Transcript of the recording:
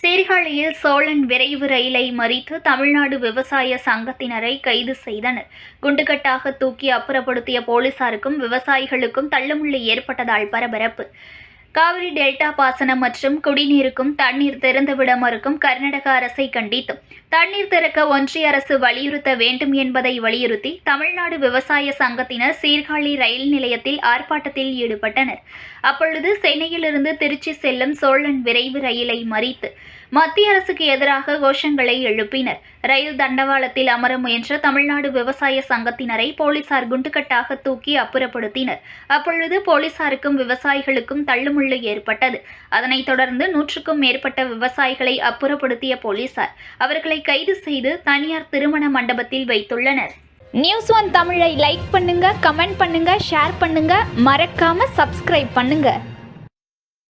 சீர்காழியில் சோழன் விரைவு ரயிலை மறித்து தமிழ்நாடு விவசாய சங்கத்தினரை கைது செய்தனர். குண்டுகட்டாக தூக்கி அப்புறப்படுத்திய போலீசாருக்கும் விவசாயிகளுக்கும் தள்ளுமுள்ளு ஏற்பட்டதால் பரபரப்பு. காவிரி டெல்டா பாசனம் மற்றும் குடிநீருக்கும் தண்ணீர் திறந்துவிட மறுக்கும் கர்நாடக அரசை கண்டித்தும் தண்ணீர் திறக்க ஒன்றிய அரசு வலியுறுத்த வேண்டும் என்பதை வலியுறுத்தி தமிழ்நாடு விவசாய சங்கத்தினர் சீர்காழி ரயில் நிலையத்தில் ஆர்ப்பாட்டத்தில் ஈடுபட்டனர். அப்பொழுது சென்னையிலிருந்து திருச்சி செல்லும் சோழன் விரைவு ரயிலை மறித்து மத்திய அரசுக்கு எதிராக கோஷங்களை எழுப்பினர். ரயில் தண்டவாளத்தில் அமர முயன்ற தமிழ்நாடு விவசாய சங்கத்தினரை போலீசார் குண்டுகட்டாக தூக்கி அப்புறப்படுத்தினர். அப்பொழுது போலீசாருக்கும் விவசாயிகளுக்கும் தள்ளுமுள்ளு ஏற்பட்டது. அதனைத் தொடர்ந்து நூற்றுக்கும் மேற்பட்ட விவசாயிகளை அப்புறப்படுத்திய போலீசார் அவர்களை கைது செய்து தனியார் திருமண மண்டபத்தில் வைத்துள்ளனர். நியூஸ் ஒன் தமிழை லைக் பண்ணுங்க கமெண்ட் பண்ணுங்க ஷேர் பண்ணுங்க. மறக்காம சப்ஸ்கிரைப் பண்ணுங்க.